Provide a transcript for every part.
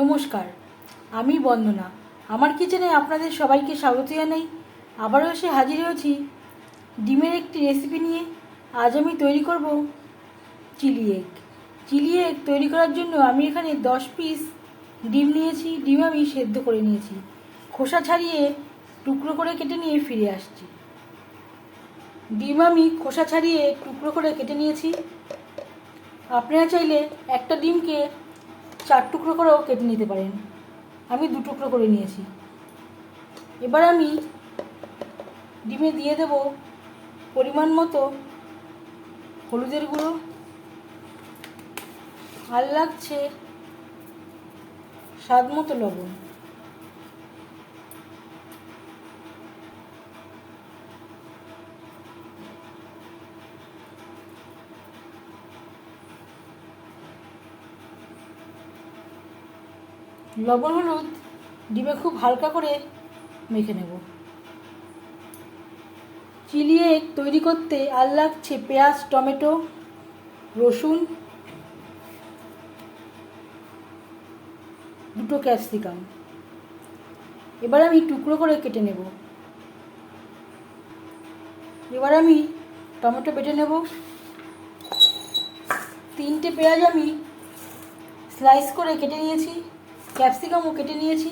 নমস্কার, আমি বন্দনা। আমার কিচেনে আপনাদের সবাইকে স্বাগত জানাই। আবারও এসে হাজির হয়েছি ডিমের একটি রেসিপি নিয়ে। আজ আমি তৈরি করব চিলি এগ চিলি এগ তৈরি করার জন্য আমি এখানে দশ পিস ডিম নিয়েছি। ডিম আমি সেদ্ধ করে নিয়েছি। খোসা ছাড়িয়ে টুকরো করে কেটে নিয়ে ফিরে আসছি। ডিম আমি খোসা ছাড়িয়ে টুকরো করে কেটে নিয়েছি। আপনারা চাইলে একটা ডিমকে চার টুকরো করেও কেটে নিতে পারেন। আমি দু টুকরো করে নিয়েছি। এবার আমি ডিমে দিয়ে দেব পরিমাণ মতো হলুদের গুঁড়ো। আর লাগছে স্বাদ মতো লবণ। লবণ হলুদ, ডিমে খুব হালকা করে মেখে নেব। চিলি এগ তৈরি করতে আর লাগছে পেঁয়াজ, টমেটো, রসুন, দুটো ক্যাপসিকাম। এবার আমি টুকরো করে কেটে নেব। এবার আমি টমেটো বেটে নেব। তিনটে পেঁয়াজ আমি স্লাইস করে কেটে নিয়েছি। ক্যাপসিকামও কেটে নিয়েছি।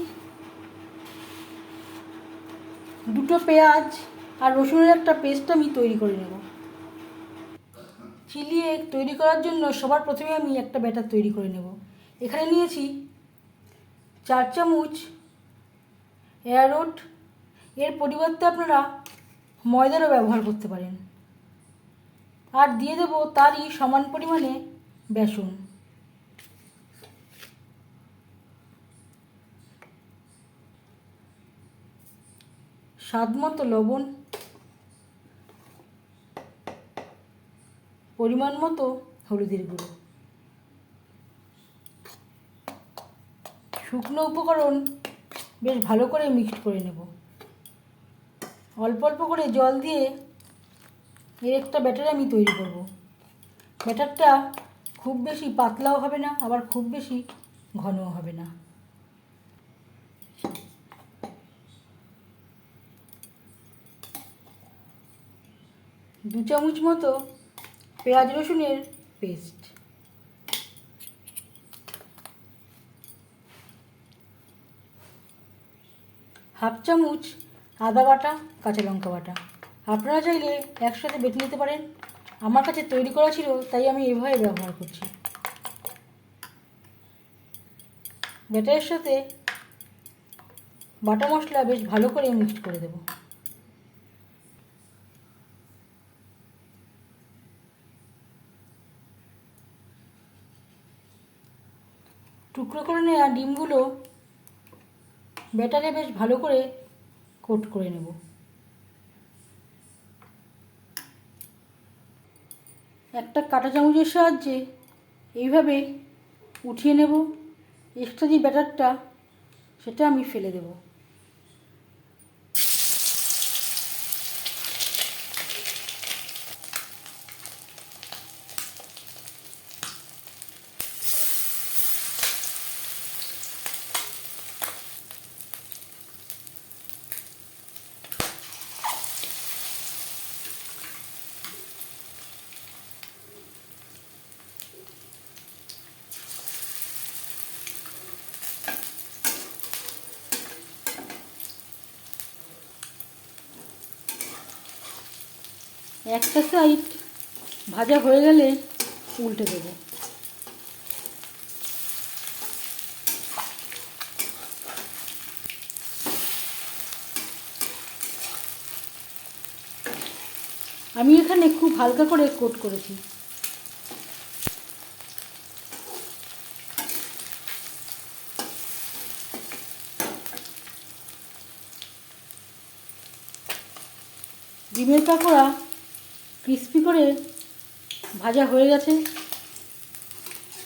দুটো পেঁয়াজ আর রসুনের একটা পেস্ট আমি তৈরি করে নেব। চিলি এগ তৈরি করার জন্য সবার প্রথমে আমি একটা ব্যাটার তৈরি করে নেব। এখানে নিয়েছি চার চামচ এয়ারোট এর পরিবর্তে আপনারা ময়দারও ব্যবহার করতে পারেন। আর দিয়ে দেবো তারই সমান পরিমাণে বেসন। স্বাদ মতো লবণ, পরিমাণ মতো হলুদের গুঁড়ো। শুকনো উপকরণ বেশ ভালো করে মিক্সড করে নেব। অল্প অল্প করে জল দিয়ে এর একটা ব্যাটার আমি তৈরি করব। ব্যাটারটা খুব বেশি পাতলাও হবে না, আবার খুব বেশি ঘনও হবে না। দু চামচ মতো পেঁয়াজ রসুনের পেস্ট। হাফ চামচ আদা বাটা, কাঁচা লঙ্কা বাটা। আপনারা চাইলে একসাথে বেটে নিতে পারেন। আমার কাছে তৈরি করা ছিল, তাই আমি এভাবে ব্যবহার করছি। ব্যাটারের সাথে বাটা মশলা বেশ ভালো করে মিক্সড করে দেবো। টুকরো করে নেওয়া ডিমগুলো ব্যাটারে বেশ ভালো করে কোট করে নেব। একটা কাটা চামচের সাহায্যে এইভাবে উঠিয়ে নেব। এক্সট্রা যে ব্যাটারটা, সেটা আমি ফেলে দেব। একটা সাইড ভাজা হয়ে গেলে উল্টে দেবো। আমি এখানে খুব হালকা করে কোট করেছি। ডিমের পাকোড়া ক্রিস্পি করে ভাজা হয়ে গেছে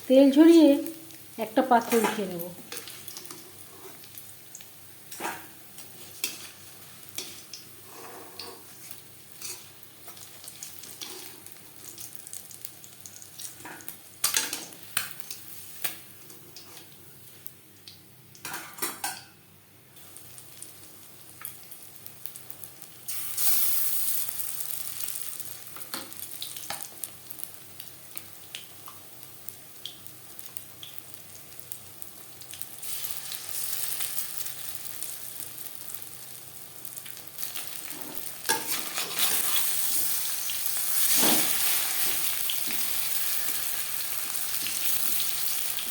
তেল ঝরিয়ে একটা পাত্রে উঠিয়ে নেব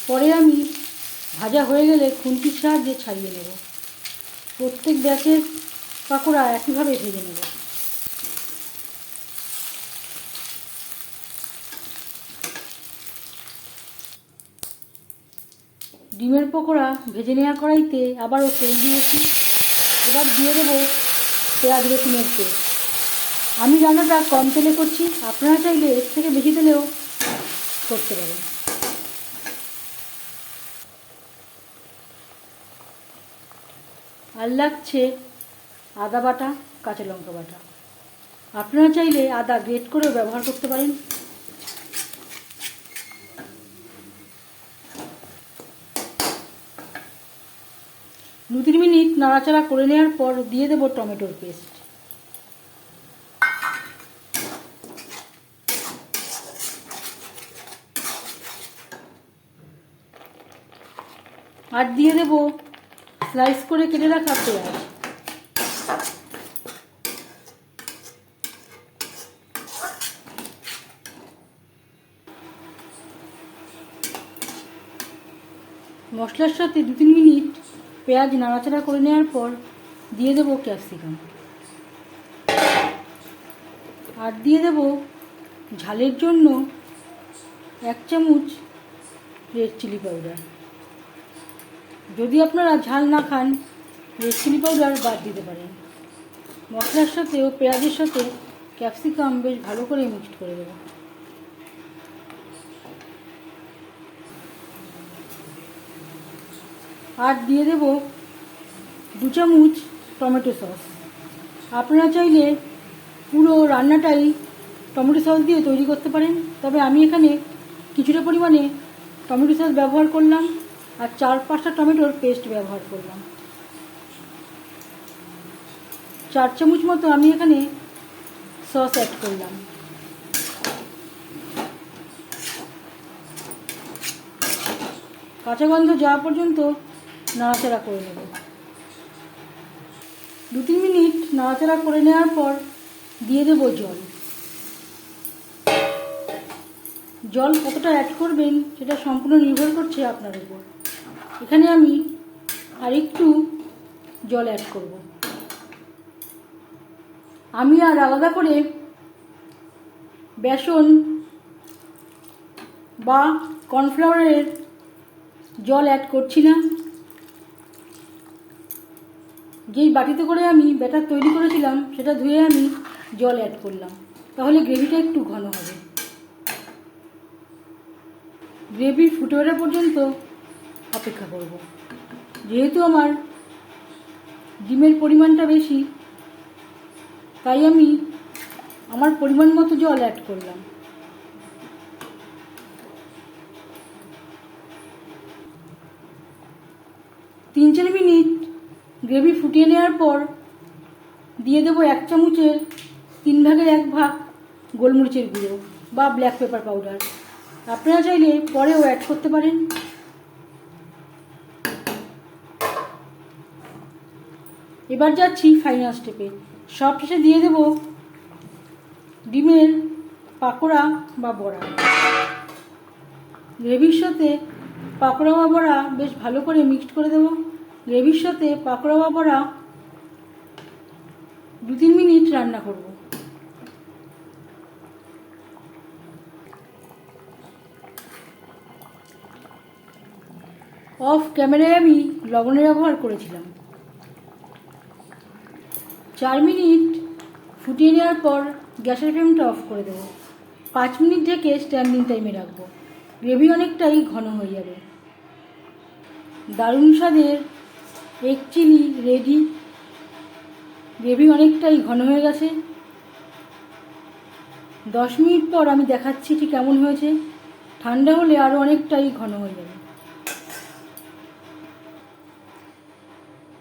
পরে আমি ভাজা হয়ে গেলে খুন্তির সাহায্যে ছাড়িয়ে নেব। প্রত্যেক ব্যাচের পাকোড়া একইভাবে ভেজে নেব। ডিমের পকোড়া ভেজে নেওয়া কড়াইতে আবারও তেল দিয়েছি। এবার দিয়ে দেবো পেঁয়াজ রসুনের পেস্ট। আমি রান্নাটা কম তেলে করছি, আপনারা চাইলে এর থেকে বেশি তেলেও করতে পারেন। আর লাগছে আদা বাটা, কাঁচা লঙ্কা বাটা। আপনারা চাইলে আদা গ্রেট করেও ব্যবহার করতে পারেন। দু তিন মিনিট নাড়াচাড়া করে নেওয়ার পর দিয়ে দেবো টমেটোর পেস্ট। আর দিয়ে দেব স্লাইস করে কেটে রাখা পেঁয়াজ মশলার সাথে দু তিন মিনিট পেঁয়াজ নাড়াচাড়া করে নেওয়ার পর দিয়ে দেবো ক্যাপসিকাম। আর দিয়ে দেবো ঝালের জন্য এক চামচ রেড চিলি পাউডার। যদি আপনারা ঝাল না খান চিলি পাউডার বাদ দিতে পারেন। মশলার সাথে ও পেঁয়াজের সাথে ক্যাপসিকাম বেশ ভালো করে মিক্সড করে দেবো। আর দিয়ে দেব দু চামচ টমেটো সস। আপনারা চাইলে পুরো রান্নাটাই টমেটো সস দিয়ে তৈরি করতে পারেন। তবে আমি এখানে কিছুটা পরিমাণে টমেটো সস ব্যবহার করলাম। আর চার পাঁচটা টমেটোর পেস্ট ব্যবহার করলাম। চার চামচ মতো আমি এখানে সস অ্যাড করলাম। কাঁচা গন্ধ যাওয়া পর্যন্ত নাড়াচাড়া করে নেব। দু তিন মিনিট নাড়াচাড়া করে নেওয়ার পর দিয়ে দেব জল। জল কতটা অ্যাড করবেন সেটা সম্পূর্ণ নির্ভর করছে আপনার উপর। এখানে আমি আর একটু জল অ্যাড করব। আমি আর আলাদা করে বেসন বা কর্নফ্লাওয়ারের জল অ্যাড করছি না। যেই বাটিতে করে আমি ব্যাটার তৈরি করেছিলাম, সেটা ধুয়ে আমি জল অ্যাড করলাম। তাহলে গ্রেভিটা একটু ঘন হবে। গ্রেভি ফুটে ওঠা পর্যন্ত অপেক্ষা করব। যেহেতু আমার ডিমের পরিমাণটা বেশি, তাই আমি আমার পরিমাণ মতো জল অ্যাড করলাম। তিন চার মিনিট গ্রেভি ফুটিয়ে নেওয়ার পর দিয়ে দেবো এক চামচের তিন ভাগের এক ভাগ গোলমরিচের গুঁড়ো বা ব্ল্যাক পেপার পাউডার আপনারা চাইলে পরেও অ্যাড করতে পারেন। এবার যাচ্ছি ফাইনাল স্টেপে সব শেষে দিয়ে দেব ডিমের পাকোড়া বা বড়া। গ্রেভির সাথে পাকোড়া বা বড়া বেশ ভালো করে মিক্সড করে দেবো। গ্রেভির সাথে পাকোড়া বা বড়া দু তিন মিনিট রান্না করব। অফ ক্যামেরায় আমি লবণের ব্যবহার করেছিলাম। চার মিনিট ফুটিয়ে নেওয়ার পর গ্যাসের ফ্লেমটা অফ করে দেবো। পাঁচ মিনিট ঢেকে স্ট্যান্ডিং টাইমে রাখব। গ্রেভি অনেকটাই ঘন হয়ে যাবে। দারুণ স্বাদের এগ চিলি রেডি গ্রেভি অনেকটাই ঘন হয়ে গেছে। দশ মিনিট পর আমি দেখাচ্ছি ঠিক কেমন হয়েছে। ঠান্ডা হলে আরও অনেকটাই ঘন হয়ে যাবে।